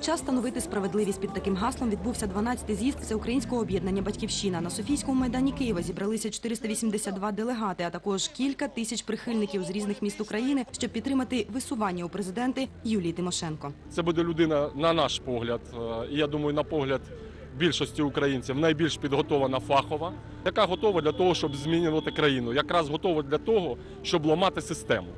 Час встановити справедливість під таким гаслом відбувся 12-й з'їзд Всеукраїнського об'єднання Батьківщина. На Софійському майдані Києва зібралися 482 делегати, а також кілька тисяч прихильників з різних міст України, щоб підтримати висування у президенти Юлії Тимошенко. Це буде людина, на наш погляд, е, і я думаю, на погляд більшості українців, найбільш підготована фахова, яка готова для того, щоб змінювати країну, якраз готова для того, щоб ламати систему.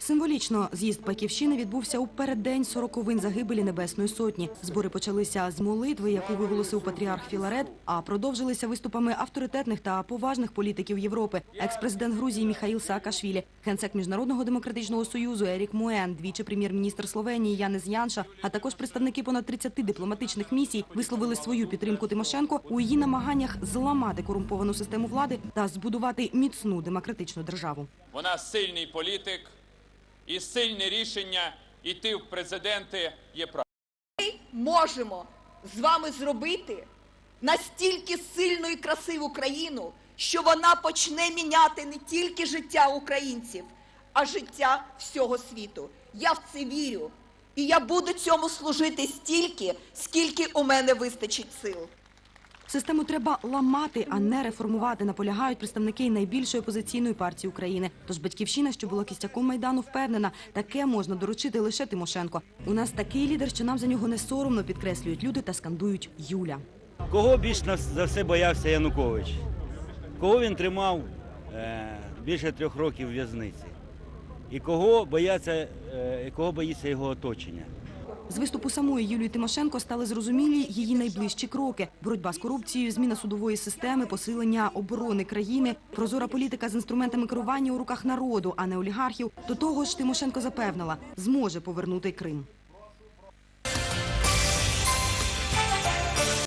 Символічно з'їзд Батьківщини відбувся у переддень сороковин загибелі Небесної Сотні. Збори почалися з молитви, яку виголосив патріарх Філарет, а продовжилися виступами авторитетних та поважних політиків Європи. Екс-президент Грузії Міхаїл Саакашвілі, генсек Міжнародного демократичного союзу Ерік Муен, двічі прем'єр-міністр Словенії Янис Янша, а також представники понад 30 дипломатичних місій висловили свою підтримку Тимошенко у її намаганнях зламати корумповану систему влади та збудувати міцну демократичну державу. Вона сильний політик, і сильне рішення йти в президенти є правильним. можемо з вами зробити настільки сильну і красиву країну, що вона почне міняти не тільки життя українців, а життя всього світу. Я в це вірю. І я буду цьому служити стільки, скільки у мене вистачить сил. Систему треба ламати, а не реформувати, наполягають представники найбільшої опозиційної партії України. Тож батьківщина, що була кістяком майдану, впевнена, таке можна доручити лише Тимошенко. У нас такий лідер, що нам за нього не соромно підкреслюють люди та скандують Юля. Кого більш за все боявся Янукович? Кого він тримав е, більше трьох років в'язниці? І кого бояться, е, кого боїться його оточення? З виступу самої Юлії Тимошенко стали зрозумілі її найближчі кроки: боротьба з корупцією, зміна судової системи, посилення оборони країни, прозора політика з інструментами керування у руках народу, а не олігархів. До того ж, Тимошенко запевнила, зможе повернути Крим.